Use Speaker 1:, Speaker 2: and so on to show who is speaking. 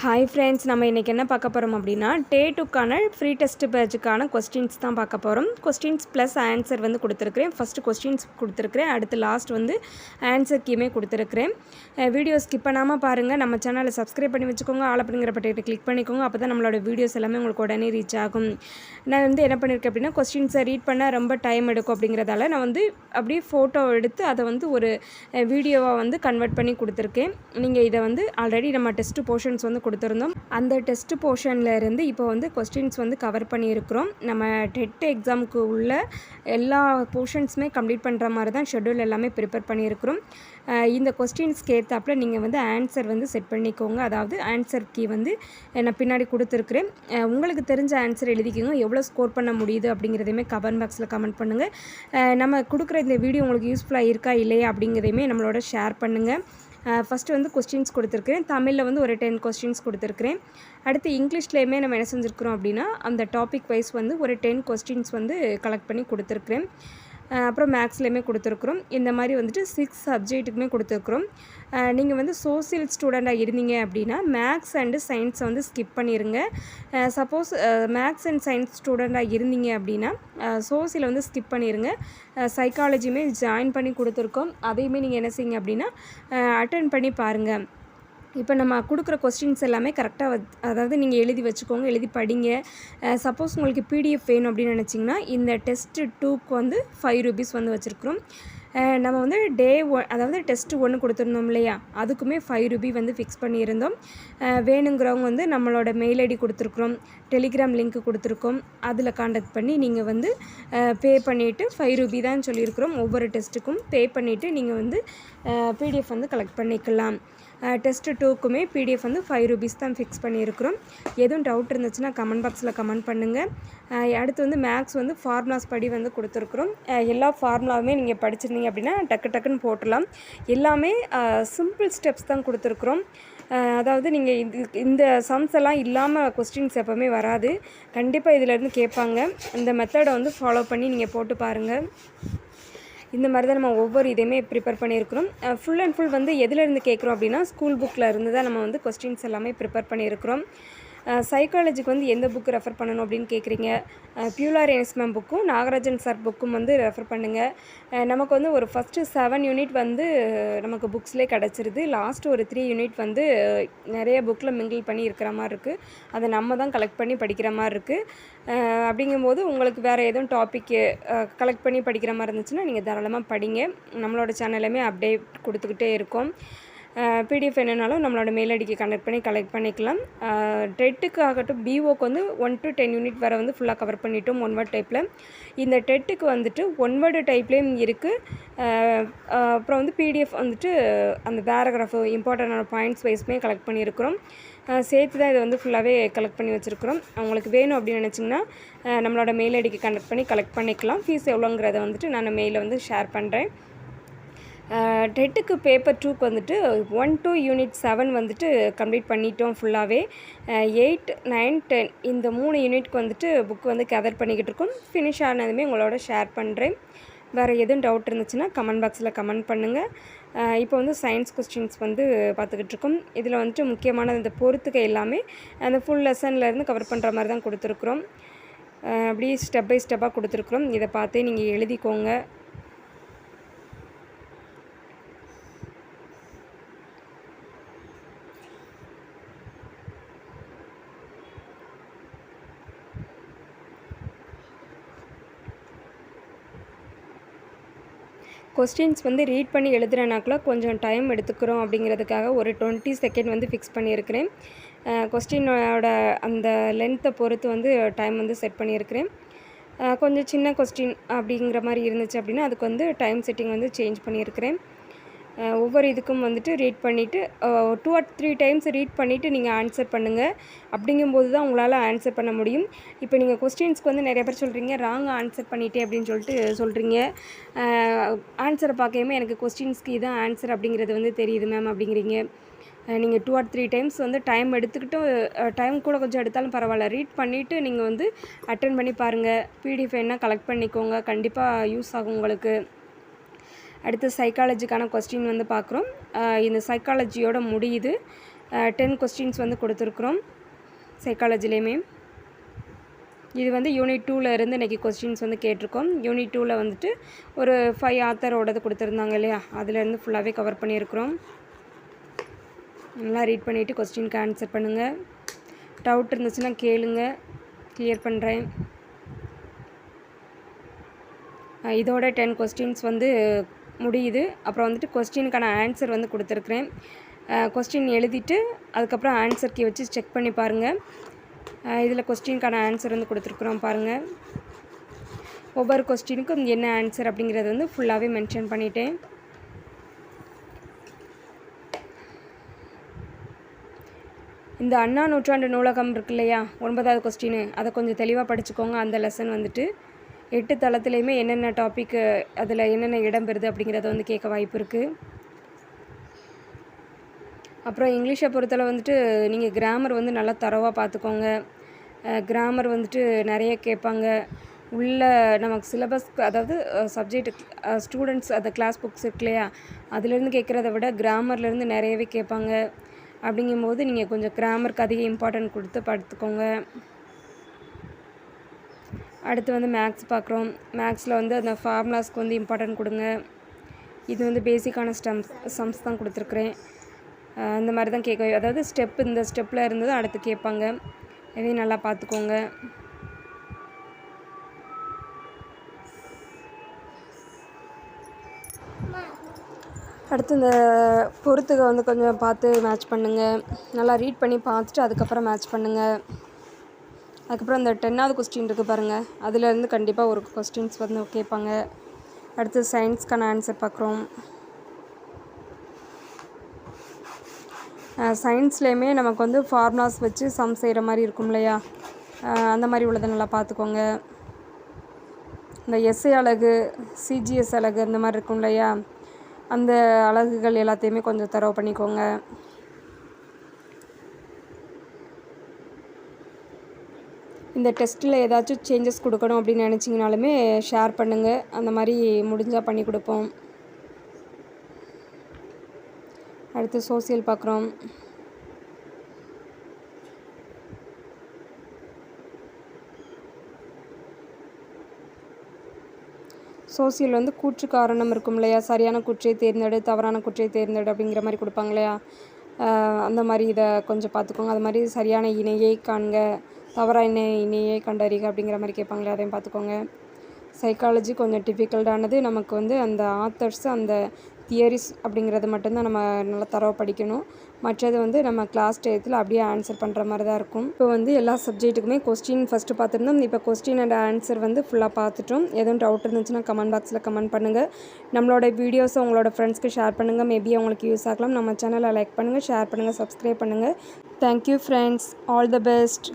Speaker 1: Hi friends நம்ம இன்றைக்கி என்ன பார்க்க போகிறோம் அப்படின்னா டே டூக்கான ஃப்ரீ டெஸ்ட் பேஜுக்கான கொஸ்டின்ஸ் தான் பார்க்க போகிறோம் கொஸ்டின்ஸ் ப்ளஸ் ஆன்சர் வந்து கொடுத்துருக்குறேன். ஃபஸ்ட்டு கொஸ்டின்ஸ் கொடுத்துருக்குறேன். அடுத்து லாஸ்ட் வந்து ஆன்சர் கீமே கொடுத்துருக்குறேன். வீடியோ ஸ்கிப் பண்ணாமல் பாருங்கள் நம்ம சேனலை சப்ஸ்கிரைப் பண்ணி வச்சுக்கோங்க. ஆல் அப்படிங்கிற பட்டையை கிளிக் பண்ணிக்கோங்க. அப்போ தான் நம்மளோட வீடியோஸ் எல்லாமே உங்களுக்கு உடனே ரீச் ஆகும். நான் வந்து என்ன பண்ணியிருக்கேன் அப்படின்னா கொஸ்டின்ஸை ரீட் பண்ண ரொம்ப டைம் எடுக்கும் அப்படிங்கிறதால நான் வந்து அப்படியே ஃபோட்டோ எடுத்து அதை வந்து ஒரு வீடியோவாக வந்து கன்வெர்ட் பண்ணி கொடுத்துருக்கேன். நீங்கள் இதை வந்து ஆல்ரெடி நம்ம டெஸ்ட் போர்ஷன்ஸ் வந்து கொடுத்துருந்தோம். அந்த டெஸ்ட் போர்ஷனில் இருந்து இப்போ வந்து கொஸ்டின்ஸ் வந்து கவர் பண்ணியிருக்கிறோம். நம்ம டெட் எக்ஸாமுக்கு உள்ள எல்லா போர்ஷன்ஸுமே கம்ப்ளீட் பண்ணுற மாதிரி தான் ஷெட்யூல் எல்லாமே ப்ரிப்பேர் பண்ணியிருக்கிறோம். இந்த கொஸ்டின்ஸ்க்கு ஏற்றாப்புல நீங்கள் வந்து ஆன்சர் வந்து செட் பண்ணிக்கோங்க. அதாவது ஆன்சர் கீ வந்து நான் பின்னாடி கொடுத்துருக்குறேன். உங்களுக்கு தெரிஞ்ச ஆன்சர் எழுதிக்கோங்க. எவ்வளோ ஸ்கோர் பண்ண முடியுது அப்படிங்கிறதையுமே கமெண்ட் பாக்ஸில் கமெண்ட் பண்ணுங்கள் நம்ம கொடுக்குற இந்த வீடியோ உங்களுக்கு யூஸ்ஃபுல்லாக இருக்கா இல்லையா அப்படிங்கிறதையுமே நம்மளோட ஷேர் பண்ணுங்கள் ஃபஸ்ட்டு வந்து கொஸ்டின்ஸ் கொடுத்துருக்குறேன். தமிழில் வந்து ஒரு டென் கொஸ்டின்ஸ் கொடுத்துருக்குறேன். அடுத்து இங்கிலீஷ்லேயுமே நம்ம என்ன செஞ்சுருக்கிறோம் அப்படின்னா அந்த டாபிக் வைஸ் வந்து ஒரு டென் கொஸ்டின்ஸ் வந்து கலெக்ட் பண்ணி கொடுத்துருக்குறேன். அப்புறம் மேக்ஸ்லேயுமே கொடுத்துருக்குறோம். இந்த மாதிரி வந்துட்டு சிக்ஸ் சப்ஜெக்ட்டுக்குமே கொடுத்துருக்குறோம். நீங்கள் வந்து சோசியல் ஸ்டூடெண்ட்டாக இருந்தீங்க அப்படின்னா மேக்ஸ் அண்டு சயின்ஸை வந்து ஸ்கிப் பண்ணிடுங்க சப்போஸ் மேக்ஸ் அண்ட் சயின்ஸ் ஸ்டூடெண்ட்டாக இருந்தீங்க அப்படின்னா சோசியலை வந்து ஸ்கிப் பண்ணிடுங்க சைக்காலஜியுமே ஜாயின் பண்ணி கொடுத்துருக்கோம். அதையுமே நீங்கள் என்ன செய்யுங்க அப்படின்னா அட்டன் பண்ணி பாருங்கள் இப்போ நம்ம கொடுக்குற கொஸ்டின்ஸ் எல்லாமே கரெக்டாக அதாவது நீங்கள் எழுதி வச்சுக்கோங்க எழுதி படிங்க. சப்போஸ் உங்களுக்கு பிடிஎஃப் வேணும் அப்படின்னு நினச்சிங்கன்னா இந்த டெஸ்ட்டு டூக்கு வந்து ஃபைவ் ருபீஸ் வந்து வச்சுருக்குறோம். நம்ம வந்து டே ஒன் அதாவது டெஸ்ட்டு ஒன்று கொடுத்துருந்தோம் இல்லையா? அதுக்குமே ஃபைவ் ருபி வந்து ஃபிக்ஸ் பண்ணியிருந்தோம். வேணுங்கிறவங்க வந்து நம்மளோட மெயில் ஐடி கொடுத்துருக்குறோம் டெலிகிராம் லிங்க் கொடுத்துருக்கோம். அதில் காண்டக்ட் பண்ணி நீங்கள் வந்து பே பண்ணிவிட்டு ஃபைவ் ருபி தான் சொல்லியிருக்கிறோம். ஒவ்வொரு டெஸ்ட்டுக்கும் பே பண்ணிவிட்டு நீங்கள் வந்து பிடிஎஃப் வந்து கலெக்ட் பண்ணிக்கலாம். டெஸ்ட்டு டூக்குமே பிடிஎஃப் வந்து ஃபைவ் ருபீஸ் தான் ஃபிக்ஸ் பண்ணியிருக்கிறோம். எதுவும் டவுட் இருந்துச்சுன்னா கமெண்ட் பாக்ஸில் கமெண்ட் பண்ணுங்கள் அடுத்து வந்து மேக்ஸ் வந்து ஃபார்முலாஸ் படி வந்து கொடுத்துருக்குறோம். எல்லா ஃபார்முலாவுமே நீங்கள் படிச்சிருந்தீங்க அப்படின்னா டக்கு டக்குன்னு போட்டுடலாம். எல்லாமே சிம்பிள் ஸ்டெப்ஸ் தான் கொடுத்துருக்குறோம். அதாவது நீங்கள் இது இந்த சம்ஸ் எல்லாம் இல்லாமல் கொஸ்டின்ஸ் எப்போவுமே வராது. கண்டிப்பாக இதிலேருந்து கேட்பாங்க. இந்த மெத்தடை வந்து ஃபாலோ பண்ணி நீங்கள் போட்டு பாருங்கள் இந்த மாதிரி தான் நம்ம ஒவ்வொரு இதையுமே ப்ரிப்பேர் பண்ணியிருக்கிறோம். ஃபுல் அண்ட் ஃபுல் வந்து எதிலிருந்து கேட்குறோம் அப்படின்னா ஸ்கூல் புக்கில் இருந்து தான் நம்ம வந்து கொஸ்டின்ஸ் எல்லாமே ப்ரிப்பேர் பண்ணியிருக்கிறோம். சைக்காலஜிக்கு வந்து எந்த புக்கு ரெஃபர் பண்ணணும் அப்படின்னு கேட்குறீங்க பியூலார் என்எஸ் மேம் புக்கும் நாகராஜன் சார் புக்கும் வந்து ரெஃபர் பண்ணுங்கள் நமக்கு வந்து ஒரு ஃபஸ்ட்டு செவன் யூனிட் வந்து நமக்கு புக்ஸ்லேயே கிடச்சிருது. லாஸ்ட் ஒரு த்ரீ யூனிட் வந்து நிறைய புக்கில் மிங்கிள் பண்ணி இருக்கிற மாதிரி இருக்குது அதை நம்ம தான் கலெக்ட் பண்ணி படிக்கிற மாதிரி இருக்குது அப்படிங்கும்போது உங்களுக்கு வேறு எதுவும் டாப்பிக்கு கலெக்ட் பண்ணி படிக்கிற மாதிரி இருந்துச்சுன்னா நீங்கள் தாராளமாக படிங்க. நம்மளோட சேனலுமே அப்டேட் கொடுத்துக்கிட்டே இருக்கோம். பிடிஎஃப் என்னன்னாலும் நம்மளோட மெயில் ஐடிக்கு கனெக்ட் பண்ணி கலெக்ட் பண்ணிக்கலாம். டெட்டுக்கு ஆகட்டும் பிஓக்கு வந்து ஒன் டு டென் யூனிட் வரை வந்து ஃபுல்லாக கவர் பண்ணிட்டோம் ஒன் வேர்ட் டைப்பில் இந்த டெட்டுக்கு வந்துட்டு ஒன் வேர்டு டைப்லேயும் இருக்குது அப்புறம் வந்து பிடிஎஃப் வந்துட்டு அந்த பேராகிராஃப் இம்பார்ட்டண்டான பாயிண்ட்ஸ் வைஸ்மே கலெக்ட் பண்ணியிருக்கிறோம். சேர்த்து தான் இதை வந்து ஃபுல்லாகவே கலெக்ட் பண்ணி வச்சுருக்கிறோம். உங்களுக்கு வேணும் அப்படின்னு நினச்சிங்கன்னா நம்மளோட மெயில் ஐடிக்கு கனெக்ட் பண்ணி கலெக்ட் பண்ணிக்கலாம். ஃபீஸ் எவ்வளோங்கிறத வந்துட்டு நான் மெயிலில் வந்து ஷேர் பண்ணுறேன் டெட்டுக்கு பேப்பர் டூக்கு வந்துட்டு ஒன் டூ யூனிட் செவன் வந்துட்டு கம்ப்ளீட் பண்ணிட்டோம் ஃபுல்லாகவே எயிட் நைன் டென் இந்த மூணு யூனிட்க்கு வந்துட்டு புக் வந்து கெதர் பண்ணிக்கிட்டு இருக்கோம். ஃபினிஷ் ஆனதுமே உங்களோட ஷேர் பண்ணுறேன் வேறு எதுவும் டவுட் இருந்துச்சுன்னா கமெண்ட் பாக்ஸில் கமெண்ட் பண்ணுங்கள் இப்போ வந்து சயின்ஸ் கொஸ்டின்ஸ் வந்து பார்த்துக்கிட்டு இருக்கோம். இதில் வந்துட்டு முக்கியமான இந்த பொறுத்துக்கை எல்லாமே அந்த ஃபுல் லெசன்லேருந்து கவர் பண்ணுற மாதிரி தான் கொடுத்துருக்குறோம். அப்படியே ஸ்டெப் பை ஸ்டெப்பாக கொடுத்துருக்குறோம். இதை பார்த்தே நீங்கள் எழுதிக்கோங்க. கொஸ்டின்ஸ் வந்து ரீட் பண்ணி எழுதுறனாக்குள்ள கொஞ்சம் டைம் எடுத்துக்கிறோம் அப்படிங்கிறதுக்காக ஒரு டுவெண்ட்டி செகண்ட் வந்து ஃபிக்ஸ் பண்ணியிருக்கிறேன். கொஸ்டினோட அந்த லென்த்தை பொறுத்து வந்து டைம் வந்து செட் பண்ணியிருக்கிறேன். கொஞ்சம் சின்ன கொஸ்டின் அப்படிங்கிற மாதிரி இருந்துச்சு அப்படின்னா அதுக்கு வந்து டைம் செட்டிங் வந்து சேஞ்ச் பண்ணியிருக்கிறேன். ஒவ்வொரு இதுக்கும் வந்துட்டு ரீட் பண்ணிவிட்டு two or three times read பண்ணிவிட்டு நீங்கள் ஆன்சர் பண்ணுங்கள் அப்படிங்கும்போது தான் உங்களால் ஆன்சர் பண்ண முடியும். இப்போ நீங்கள் கொஸ்டின்ஸ்க்கு வந்து நிறைய பேர் சொல்கிறீங்க ராங் ஆன்சர் பண்ணிட்டேன் அப்படின்னு சொல்லிட்டு சொல்கிறீங்க ஆன்சரை பார்க்கையுமே எனக்கு கொஸ்டின்ஸ்க்கு இதான் ஆன்சர் அப்படிங்கிறது வந்து தெரியுது மேம் அப்படிங்கிறீங்க. நீங்கள் டூ ஆர் த்ரீ டைம்ஸ் வந்து டைம் எடுத்துக்கிட்டு டைம் கூட கொஞ்சம் எடுத்தாலும் பரவாயில்ல. ரீட் பண்ணிவிட்டு நீங்கள் வந்து அட்டன் பண்ணி பாருங்கள் பிடிஎஃப் என்ன கலெக்ட் பண்ணிக்கோங்க. கண்டிப்பாக யூஸ் ஆகும் உங்களுக்கு. அடுத்து சைக்காலஜிக்கான கொஸ்டின் வந்து பார்க்குறோம். இந்த சைக்காலஜியோட முடியுது. டென் கொஸ்டின்ஸ் வந்து கொடுத்துருக்குறோம். சைக்காலஜிலேயுமே இது வந்து யூனிட் டூவில் இருந்து இன்றைக்கி கொஸ்டின்ஸ் வந்து கேட்டிருக்கோம். யூனிட் டூவில் வந்துட்டு ஒரு ஃபைவ் ஆத்தரோடது கொடுத்துருந்தாங்க இல்லையா? அதுலேருந்து ஃபுல்லாகவே கவர் பண்ணியிருக்கிறோம். நல்லா ரீட் பண்ணிவிட்டு கொஸ்டினுக்கு ஆன்சர் பண்ணுங்கள் டவுட் இருந்துச்சுன்னா கேளுங்க. கிளியர் பண்ணுறேன் இதோட டென் கொஸ்டின்ஸ் வந்து முடியுது. அப்புறம் வந்துட்டு கொஸ்டினுக்கான ஆன்சர் வந்து கொடுத்துருக்குறேன். கொஸ்டின் எழுதிட்டு அதுக்கப்புறம் ஆன்சர் கீ வச்சு செக் பண்ணி பாருங்கள் இதில் கொஸ்டினுக்கான ஆன்சர் வந்து கொடுத்துருக்குறோம் பாருங்கள் ஒவ்வொரு கொஸ்டினுக்கும் என்ன ஆன்சர் அப்படிங்கிறது வந்து ஃபுல்லாகவே மென்ஷன் பண்ணிட்டேன். இந்த அண்ணா நூற்றாண்டு நூலகம் இருக்கு இல்லையா? ஒன்பதாவது கொஸ்டின் அதை கொஞ்சம் தெளிவாக படிச்சுக்கோங்க. அந்த லெசன் வந்துட்டு எட்டு தளத்துலேயுமே என்னென்ன டாப்பிக்கு அதில் என்னென்ன இடம் பெறுது அப்படிங்கிறத வந்து கேட்க வாய்ப்பு இருக்குது அப்புறம் இங்கிலீஷை பொறுத்தளவு வந்துட்டு நீங்கள் கிராமர் வந்து நல்லா தரவாக பார்த்துக்கோங்க கிராமர் வந்துட்டு நிறைய கேட்பாங்க. உள்ள நமக்கு சிலபஸ் அதாவது சப்ஜெக்ட் ஸ்டூடெண்ட்ஸ் அந்த கிளாஸ் புக்ஸ் இருக்கு இல்லையா? அதுலேருந்து கேட்குறத விட கிராமர்லேருந்து நிறையவே கேட்பாங்க. அப்படிங்கும்போது நீங்கள் கொஞ்சம் கிராமருக்கு அதிக இம்பார்ட்டன்ட் கொடுத்து படுத்துக்கோங்க. அடுத்து வந்து மேக்ஸ் பார்க்குறோம். மேக்ஸில் வந்து அந்த ஃபார்முலாஸ்க்கு வந்து இம்பார்ட்டன்ட் கொடுங்க. இது வந்து பேசிக்கான ஸ்டம்ஸ் சம்ஸ் தான் கொடுத்துருக்குறேன். இந்த மாதிரி தான் கேட்க அதாவது ஸ்டெப் இந்த ஸ்டெப்பில் இருந்தது அடுத்து கேட்பாங்க. இதையும் நல்லா பார்த்துக்கோங்க. அடுத்து இந்த பொறுத்துக வந்து கொஞ்சம் பார்த்து மேட்ச் பண்ணுங்கள் நல்லா ரீட் பண்ணி பார்த்துட்டு அதுக்கப்புறம் மேட்ச் பண்ணுங்கள் அதுக்கப்புறம் இந்த டென்னாவது கொஸ்டின் இருக்குது பாருங்கள் அதுலேருந்து கண்டிப்பாக ஒரு கொஸ்டின்ஸ் வந்து கேட்பாங்க. அடுத்து சயின்ஸ்க்கான ஆன்சர் பார்க்குறோம். சயின்ஸ்லேயுமே நமக்கு வந்து ஃபார்முலாஸ் வச்சு சம் செய்கிற மாதிரி இருக்கும் இல்லையா? அந்த மாதிரி உள்ளதை நல்லா பார்த்துக்கோங்க. இந்த எஸ்ஐ அழகு சிஜிஎஸ் அழகு அந்த மாதிரி இருக்கும் இல்லையா? அந்த அழகுகள் எல்லாத்தையுமே கொஞ்சம் தரவு பண்ணிக்கோங்க. இந்த டெஸ்ட்டில் ஏதாச்சும் சேஞ்சஸ் கொடுக்கணும் அப்படின்னு நினச்சிங்கனாலுமே ஷேர் பண்ணுங்கள் அந்த மாதிரி முடிஞ்சால் பண்ணி கொடுப்போம். அடுத்து சோசியல் பார்க்குறோம். சோசியல் வந்து கூற்று காரணம் இருக்கும் இல்லையா? சரியான குற்றை தேர்ந்தெடு தவறான குற்றை தேர்ந்தெடு அப்படிங்கிற மாதிரி கொடுப்பாங்க இல்லையா? அந்த மாதிரி இதை கொஞ்சம் பார்த்துக்கோங்க. அது மாதிரி சரியான இணையை காண்க. தவறாக என்னை இனியே கண்டறிக அப்படிங்கிற மாதிரி கேட்பாங்களே அதையும் பார்த்துக்கோங்க. சைக்காலஜி கொஞ்சம் டிஃபிகல்ட்டானது நமக்கு வந்து அந்த ஆத்தர்ஸ் அந்த தியரிஸ் அப்படிங்கிறது மட்டும்தான் நம்ம நல்லா தரவை படிக்கணும். மற்றது வந்து நம்ம கிளாஸ் டயத்தில் அப்படியே ஆன்சர் பண்ணுற மாதிரி தான் இருக்கும். இப்போ வந்து எல்லா சப்ஜெக்ட்டுக்குமே கொஸ்டின் ஃபஸ்ட்டு பார்த்துருந்தோம் இப்போ கொஸ்டின் அண்ட் ஆன்சர் வந்து ஃபுல்லாக பார்த்துட்டோம். எதுவும் டவுட் இருந்துச்சுன்னா கமெண்ட் பாக்ஸில் கமெண்ட் பண்ணுங்கள் நம்மளோட வீடியோஸை உங்களோட ஃப்ரெண்ட்ஸ்க்கு ஷேர் பண்ணுங்கள் மேபி அவங்களுக்கு யூஸ் ஆகலாம். நம்ம சேனலை லைக் பண்ணுங்கள் ஷேர் பண்ணுங்கள் சப்ஸ்கிரைப் பண்ணுங்கள் thank you friends all the best